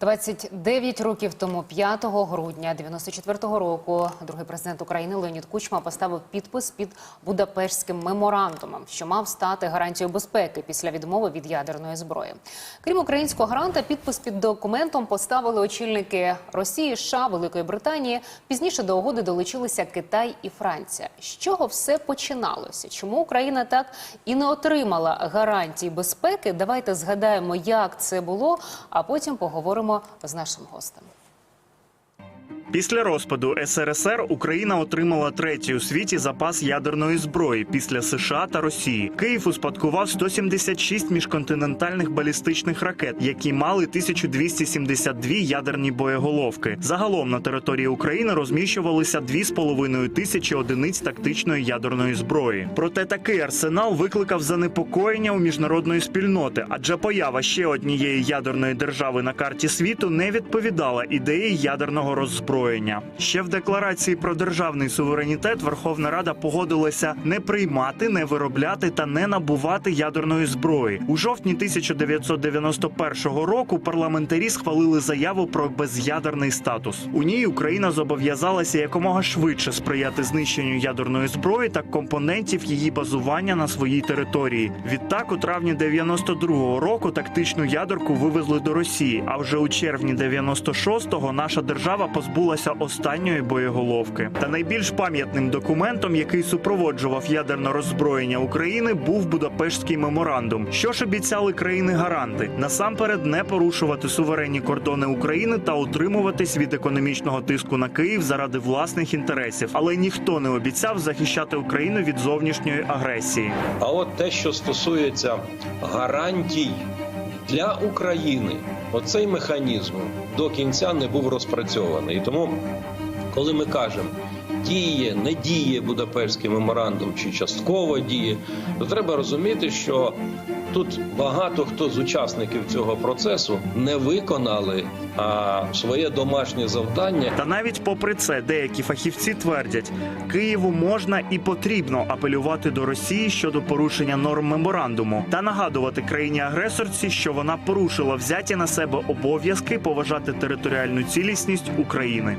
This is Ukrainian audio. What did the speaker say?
29 років тому, 5 грудня 94-го року, другий президент України Леонід Кучма поставив підпис під Будапештським меморандумом, що мав стати гарантією безпеки після відмови від ядерної зброї. Крім українського гаранта, підпис під документом поставили очільники Росії, США, Великої Британії. Пізніше до угоди долучилися Китай і Франція. З чого все починалося? Чому Україна так і не отримала гарантій безпеки? Давайте згадаємо, як це було, а потім поговоримо з нашим гостем. Після розпаду СРСР Україна отримала третій у світі запас ядерної зброї після США та Росії. Київ успадкував 176 міжконтинентальних балістичних ракет, які мали 1272 ядерні боєголовки. Загалом на території України розміщувалися 2,5 тисячі одиниць тактичної ядерної зброї. Проте такий арсенал викликав занепокоєння у міжнародної спільноти, адже поява ще однієї ядерної держави на карті світу не відповідала ідеї ядерного роззброєння. Ще в декларації про державний суверенітет Верховна Рада погодилася не приймати, не виробляти та не набувати ядерної зброї. У жовтні 1991 року парламентарі схвалили заяву про без'ядерний статус. У ній Україна зобов'язалася якомога швидше сприяти знищенню ядерної зброї та компонентів її базування на своїй території. Відтак, у травні 92-го року тактичну ядерку вивезли до Росії. А вже у червні 96-го наша держава позбулася останньої боєголовки. Та найбільш пам'ятним документом, який супроводжував ядерне роззброєння України, був Будапештський меморандум. Що ж обіцяли країни-гаранти? Насамперед не порушувати суверенні кордони України та утримуватись від економічного тиску на Київ заради власних інтересів. Але ніхто не обіцяв захищати Україну від зовнішньої агресії. А от те, що стосується гарантій для України, оцей механізм до кінця не був розпрацьований. Тому, коли ми кажемо, діє, не діє Будапештський меморандум чи частково діє, то треба розуміти, що тут багато хто з учасників цього процесу не виконали а, своє домашнє завдання. Та навіть попри це, деякі фахівці твердять, Києву можна і потрібно апелювати до Росії щодо порушення норм меморандуму та нагадувати країні-агресорці, що вона порушила взяті на себе обов'язки поважати територіальну цілісність України.